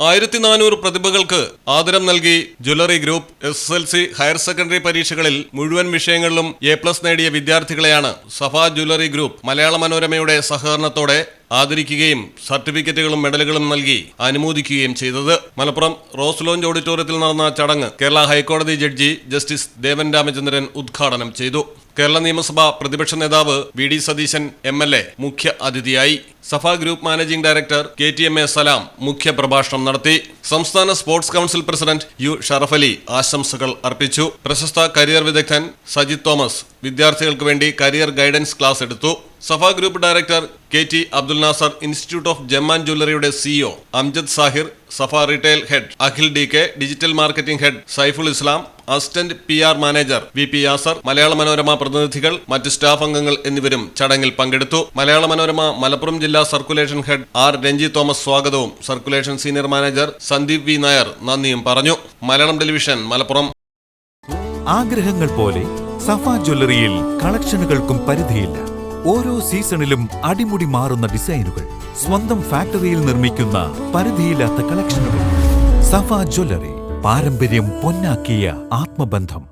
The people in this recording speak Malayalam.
ആയിരത്തി നാനൂറ് പ്രതിഭകൾക്ക് ആദരം നൽകി jewellery group S L C higher secondary പരീക്ഷകളിൽ മുഴുവൻ വിഷയങ്ങളിലും എ പ്ലസ് നേടിയ വിദ്യാർത്ഥികളെയാണ് സഫ ജ്വല്ലറി ഗ്രൂപ്പ് മലയാള മനോരമയുടെ സഹകരണത്തോടെ ആദരിക്കുകയും സർട്ടിഫിക്കറ്റുകളും മെഡലുകളും നൽകി അനുമോദിക്കുകയും ചെയ്തത്. മലപ്പുറം റോസ് ലോഞ്ച് ഓഡിറ്റോറിയത്തിൽ നടന്ന ചടങ്ങ് കേരള ഹൈക്കോടതി ജഡ്ജി ജസ്റ്റിസ് ദേവൻ രാമചന്ദ്രൻ ഉദ്ഘാടനം ചെയ്തു. കേരള നിയമസഭ പ്രതിപക്ഷ നേതാവ് വി ഡി സതീശൻ എം മുഖ്യ അതിഥിയായി. Safa group managing director K T M A Salam മുഖ്യപ്രഭാഷണം നടത്തി. സംസ്ഥാന sports council president U Sharafali ആശംസകൾ അർപ്പിച്ചു. പ്രശസ്ത കരിയർ വിദഗ്ധൻ സജിത് തോമസ് വിദ്യാർത്ഥികൾക്ക് വേണ്ടി കരിയർ ഗൈഡൻസ് ക്ലാസ് എടുത്തു. Safa group director K T Abdul Nasar institute of Jamman ജ്വല്ലറിയുടെ CEO Amjad Sahir Safa retail head Akhil D K digital marketing head Saiful Islam assistant P R manager V P Yasar Malayala Manorama പ്രതിനിധികൾ മറ്റ് സ്റ്റാഫ് അംഗങ്ങൾ എന്നിവരും ചടങ്ങിൽ പങ്കെടുത്തു. മലയാള മനോരമ മലപ്പുറം ജില്ലാ circulation head R Ranji Thomas സ്വാഗതവും. Circulation senior manager Sandeep V Nair നന്ദിയും പറഞ്ഞു. മലയാളം ടെലിവിഷൻ മലപ്പുറം. ആഗ്രഹങ്ങൾ പോലെ സഫ ജ്വല്ലറിയിൽ കളക്ഷനുകൾക്കും പരിധിയില്ല. ഓരോ സീസണിലും അടിമുടി മാറുന്ന ഡിസൈനുകൾ സ്വന്തം ഫാക്ടറിയിൽ നിർമ്മിക്കുന്ന പരിധിയില്ലാത്ത കളക്ഷനുകൾ. സഫ ജ്വല്ലറി പാരമ്പര്യം പൊന്നാക്കിയ ആത്മബന്ധം.